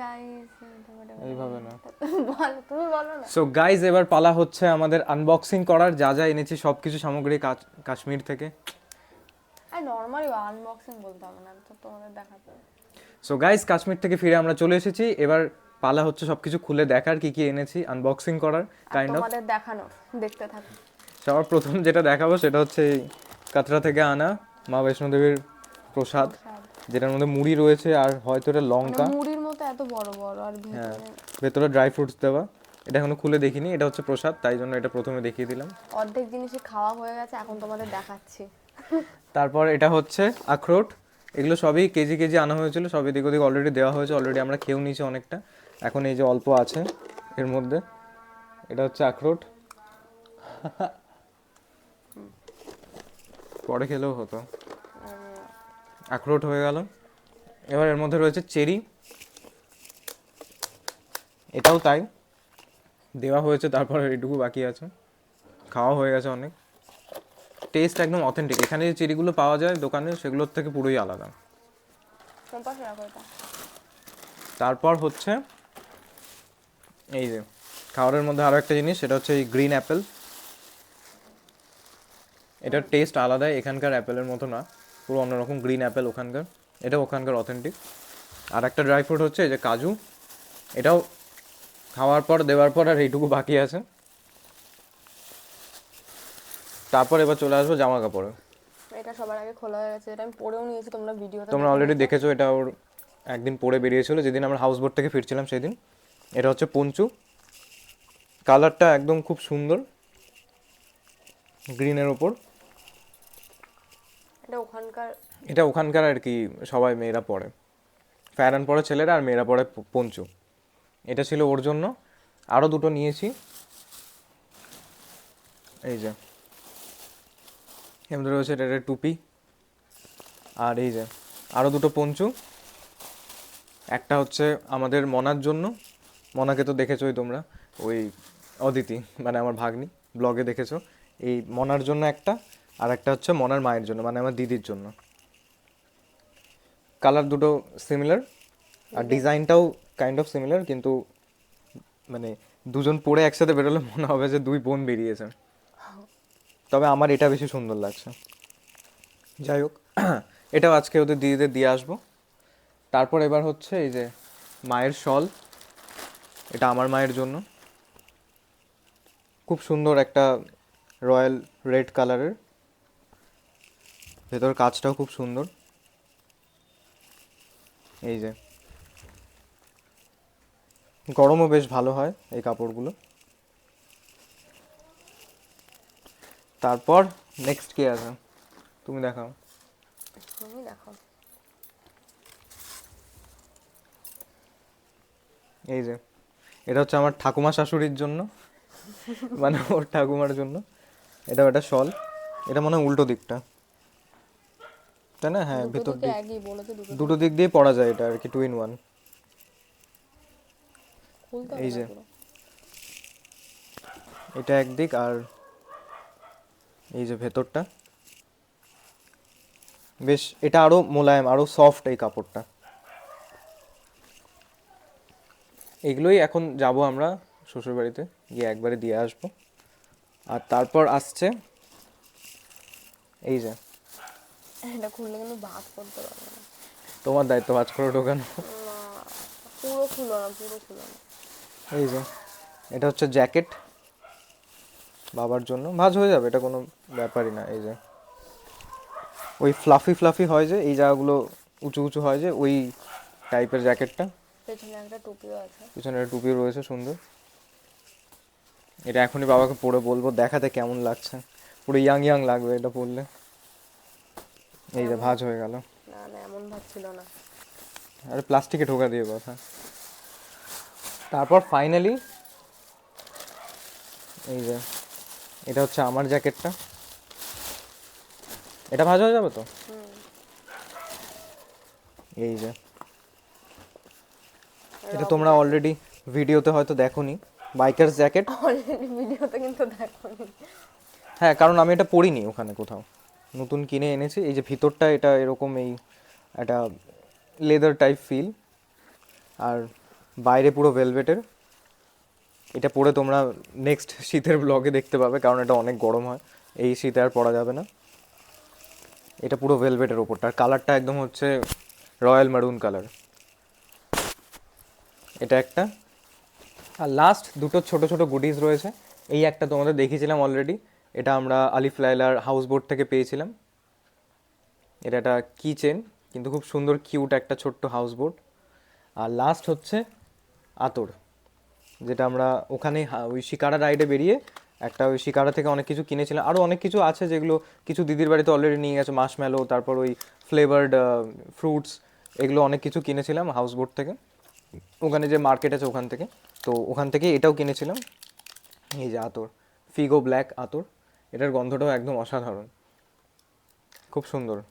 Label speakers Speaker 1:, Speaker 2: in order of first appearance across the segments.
Speaker 1: Guys
Speaker 2: এইভাবে না।
Speaker 1: তুমি বলো না।
Speaker 2: সো গাইজ এবার পালা হচ্ছে আমাদের আনবক্সিং করার যা যা এনেছি সব কিছু সামগ্রী কাশ্মীর থেকে।
Speaker 1: আর নর্মালি আনবক্সিং বলতে হবে না তো তোমাদের দেখাতে
Speaker 2: সো গাইজ কাশ্মীর থেকে ফিরে আমরা চলে এসেছি। এবার পালা হচ্ছে সবকিছু খুলে দেখার কি কি এনেছি আনবক্সিং করার কাইন্ড অফ
Speaker 1: তোমাদের দেখতে থাকো।
Speaker 2: সবার প্রথম যেটা দেখাবো সেটা হচ্ছে কাতরা থেকে আনা মা বৈষ্ণোদেবীর প্রসাদ।
Speaker 1: স্বাদ।
Speaker 2: যেটার মধ্যে মুড়ি রয়েছে আর হয়তো এটা লঙ্কা।
Speaker 1: মানে মুড়ির মতো এত বড় বড় আর
Speaker 2: হ্যাঁ
Speaker 1: ভিতরে
Speaker 2: ভেতরে ড্রাই ফ্রুটস দেওয়া। এটা এখনও খুলে দেখিনি এটা হচ্ছে প্রসাদ তাই জন্য এটা প্রথমে দেখিয়ে দিলাম।
Speaker 1: অর্ধেক জিনিসই খাওয়া হয়ে গেছে এখন তোমাদের দেখাচ্ছি।
Speaker 2: তারপর এটা হচ্ছে আখরোট। এগুলো সবই কেজি কেজি আনা হয়েছিল সব এদিক ওদিক অলরেডি দেওয়া হয়েছে অলরেডি আমরা খেয়েও নিয়েছি অনেকটা। এখন এই যে অল্প আছে এর মধ্যে এটা হচ্ছে আখরোট। পরে খেলেও হতো। আখরোট হয়ে গেল। এবার এর মধ্যে রয়েছে চেরি। এটাও তাই। দেওয়া হয়েছে তারপর এইটুকু বাকি আছে। খাওয়া হয়ে গেছে অনেক। টেস্ট একদম অথেন্টিক এখানে যে চেরিগুলো পাওয়া যায় দোকানে সেগুলোর থেকে পুরোই আলাদা। তারপর হচ্ছে এই যে খাবারের মধ্যে আরও একটা জিনিস সেটা হচ্ছে এই গ্রিন অ্যাপেল এটার টেস্ট আলাদা এখানকার অ্যাপেলের মতো না। পুরো অন্যরকম গ্রিন অ্যাপেল ওখানকার। এটা ওখানকার অথেন্টিক আর একটা ড্রাই ফ্রুট হচ্ছে এই যে কাজু। এটাও খাওয়ার পর দেওয়ার পর আর এইটুকু বাকি আছে। তারপর এবার চলে আসব জামা কাপড়ে।
Speaker 1: এটা সবার আগে খোলা হয়ে গেছে। এটা আমি পরেও নিয়েছি তোমরা ভিডিওতে
Speaker 2: তোমরা অলরেডি দেখেছ এটা ওর একদিন পরে বেরিয়েছিল যেদিন আমরা হাউস বোট থেকে ফিরছিলাম সেদিন। এটা হচ্ছে পঞ্চু। কালারটা একদম খুব সুন্দর। গ্রিনের ওপর।
Speaker 1: এটা ওখানকার
Speaker 2: এটা ওখানকার আর কি, সবাই মেয়েরা পরে ফ্যারান পরে ছেলেরা আর মেয়েরা পরে প- পঞ্চু। এটা ছিল ওর জন্য। আরও দুটো নিয়েছি। এই যে। এমনি রয়েছে এটা একটা টুপি। আর এই যে আরও দুটো পঞ্চু। একটা হচ্ছে আমাদের মনার জন্য। মনাকে তো দেখেছোই তোমরা। ওই অদিতি মানে আমার ভাগ্নি, ব্লগে দেখেছ। এই মনার জন্য একটা। আর একটা হচ্ছে মনার মায়ের জন্য মানে আমার দিদির জন্য। কালার দুটো সিমিলার আর ডিজাইনটাও কাইন্ড অফ সিমিলার কিন্তু মানে দুজন পরে একসাথে বেরোলে মনে হবে যে দুই বোন বেরিয়েছে তবে আমার এটা বেশি সুন্দর লাগছে। যাই হোক এটাও আজকে ওদের দিদিদের দিয়ে আসব। তারপর এবার হচ্ছে এই যে মায়ের শল এটা আমার মায়ের জন্য। খুব সুন্দর একটা রয়্যাল রেড কালারের। ভেতর কাজটাও খুব সুন্দর। এই যে। গরমও বেশ ভালো হয় এই কাপড়গুলো। তারপর নেক্সট কি আছে? তুমি দেখাও।
Speaker 1: তুমি দেখো
Speaker 2: এই যে। এটা হচ্ছে আমার ঠাকুমা শাশুড়ির জন্য। মানে ওর ঠাকুমার জন্য। এটা একটা শল। এটা মনে হয় উল্টো দিকটা। তাই না? হ্যাঁ ভেতর
Speaker 1: দুটো
Speaker 2: দিক দিয়ে পড়া যায় এটা আর কি টু ইন ওয়ান এই যে। এটা একদিক আর এই যে ভেতরটা। বেশ এটা আরও মোলায়েম আরও সফট এই কাপড়টা। এগুলোই এখন যাব আমরা শ্বশুর বাড়িতে গিয়ে একবারে দিয়ে আসব। আর তারপর আসছে এই যে।
Speaker 1: এটা খুললে কিন্তু ভাত করতে পারবে না।
Speaker 2: তোমার দায়িত্ব কাজ করে ঢোকানো
Speaker 1: পুরো খুলো না পুরো খুলো না।
Speaker 2: এই যে এটা হচ্ছে জ্যাকেট। বাবার জন্য। ভাজ হয়ে যাবে এটা কোনো ব্যাপারই না এই যে। ওই ফ্লাফি ফ্লাফি হয় যে এই জায়গাগুলো উঁচু উঁচু হয় যে ওই টাইপের জ্যাকেটটা।
Speaker 1: পেছনে একটা টুপিও আছে।
Speaker 2: পিছনে একটা টুপি রয়েছে সুন্দর। এটা এখনই বাবাকে পরে বলব দেখাতে কেমন লাগছে। পুরো ইয়াং ইয়াং লাগবে এটা পরলে। এই যে ভাজ হয়ে গেল।
Speaker 1: না না এমন ভাব ছিল না।
Speaker 2: আরে প্লাস্টিকে ঢোকা দিয়ে কথা। তারপর ফাইনালি এই যে এটা হচ্ছে আমার জ্যাকেটটা। এটা ভাজ হয়ে যাবে তো? এই যে। এটা তোমরা অলরেডি ভিডিওতে হয়তো দেখোনি। বাইকার্স জ্যাকেট
Speaker 1: অলরেডি ভিডিওতে কিন্তু দেখো
Speaker 2: হ্যাঁ কারণ আমি এটা পরিনি ওখানে কোথাও। নতুন কিনে এনেছি। এই যে ভিতরটা এটা এরকম এই একটা লেদার টাইপ ফিল আর বাইরে পুরো ভেলভেটের এটা পরে তোমরা নেক্সট শীতের ব্লগে দেখতে পাবে, কারণ এটা অনেক গরম হয়। এই শীতে আর পরা যাবে না। এটা পুরো ভেলভেটের ওপরটা আর কালারটা একদম হচ্ছে রয়্যাল মেরুন কালার এটা একটা। আর লাস্ট দুটো ছোট ছোট গুডিজ রয়েছে। এই একটা তোমাদের দেখিয়েছিলাম অলরেডি এটা আমরা আলিফ লাইলার হাউস বোট থেকে পেয়েছিলাম। এটা একটা কি চেন কিন্তু খুব সুন্দর কিউট একটা ছোট্ট হাউস বোট আর লাস্ট হচ্ছে আতর, যেটা আমরা ওখানে ওই শিকারা রাইডে বেরিয়ে একটা ওই শিকারা থেকে অনেক কিছু কিনেছিলাম। আরও অনেক কিছু আছে যেগুলো কিছু দিদির বাড়িতে অলরেডি নিয়ে গেছে মাশমেলো তারপর ওই ফ্লেভার্ড ফ্রুটস এগুলো অনেক কিছু কিনেছিলাম হাউস বোট থেকে। ওখানে যে মার্কেট আছে ওখান থেকে। তো ওখান থেকে এটাও কিনেছিলাম। এই যে আতর ফিগো ব্ল্যাক আতর। এটার গন্ধটাও একদম অসাধারণ। খুব সুন্দর।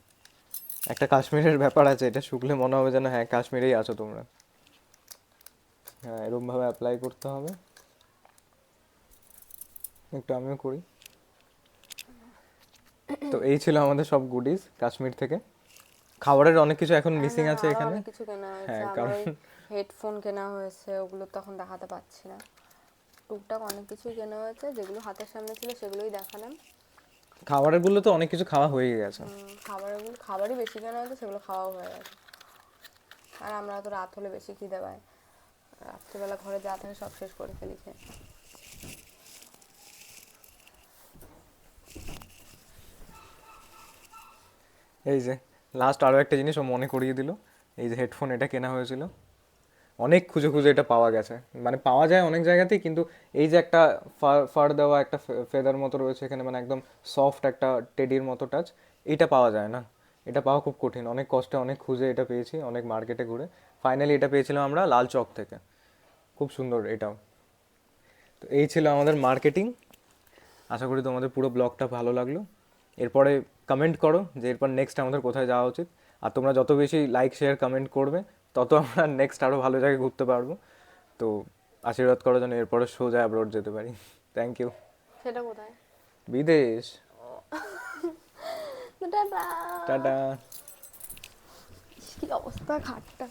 Speaker 2: একটা কাশ্মীরের ব্যাপার আছে এটা শুকলে মনে হবে যেন হ্যাঁ কাশ্মীরেই আছো তোমরা। হ্যাঁ এরকমভাবে অ্যাপ্লাই করতে হবে। একটু আমিও করি। তো এই ছিল আমাদের সব গুডিজ কাশ্মীর থেকে। খাবারের অনেক কিছু এখন মিসিং
Speaker 1: হ্যাঁ,
Speaker 2: আছে এখানে।
Speaker 1: কিছু কেনা হয়েছে।
Speaker 2: হ্যাঁ, কারণ-
Speaker 1: হেডফোন কেনা হয়েছে ওগুলো তখন দেখাতে পাচ্ছি না। টুকটাক অনেক কিছুই কেনা হয়েছে যেগুলো হাতের সামনে ছিল সেগুলোই দেখালাম।
Speaker 2: খাবারেরগুলো তো অনেক কিছু খাওয়া হয়ে গেছে।
Speaker 1: খাবারগুলো খাবারই বেশি কেনা হয়েছে সেগুলো খাওয়াও হয়ে গেছে। আর আমরা তো রাত হলে বেশি খিদে পায়। রাত্রিবেলা ঘরে যা থাকে সব শেষ করে ফেলি খেয়ে।
Speaker 2: এই যে লাস্ট আরও একটা জিনিস ও মনে করিয়ে দিল। এই যে হেডফোন এটা কেনা হয়েছিল। অনেক খুঁজে খুঁজে এটা পাওয়া গেছে। মানে পাওয়া যায় অনেক জায়গাতেই, কিন্তু এই যে একটা ফার দেওয়া, একটা ফেদার মতো রয়েছে এখানে মানে একদম সফট একটা টেডির মতো টাচ এটা পাওয়া যায় না। এটা পাওয়া খুব কঠিন। অনেক কষ্টে, অনেক খুঁজে এটা পেয়েছি, অনেক মার্কেটে ঘুরে। ফাইনালি এটা পেয়েছিলাম আমরা লাল চক থেকে। খুব সুন্দর এটাও। তো এই ছিল আমাদের মার্কেটিং আশা করি তোমাদের পুরো ব্লগটা ভালো লাগল। এরপরে কমেন্ট করো যে এরপর নেক্সট আমাদের কোথায় যাওয়া উচিত। আর তোমরা যত বেশি লাইক শেয়ার কমেন্ট করবে তত আমরা নেক্সট আরও ভালো জায়গায় ঘুরতে পারব। তো আশীর্বাদ করার জন্য এরপরে সোজা অ্যাব্রোড যেতে পারি। থ্যাংক ইউ
Speaker 1: সেটা কোথায়?
Speaker 2: বিদেশ।
Speaker 1: টাটা।
Speaker 2: টাটা।
Speaker 1: কি অবস্থা খাটটা।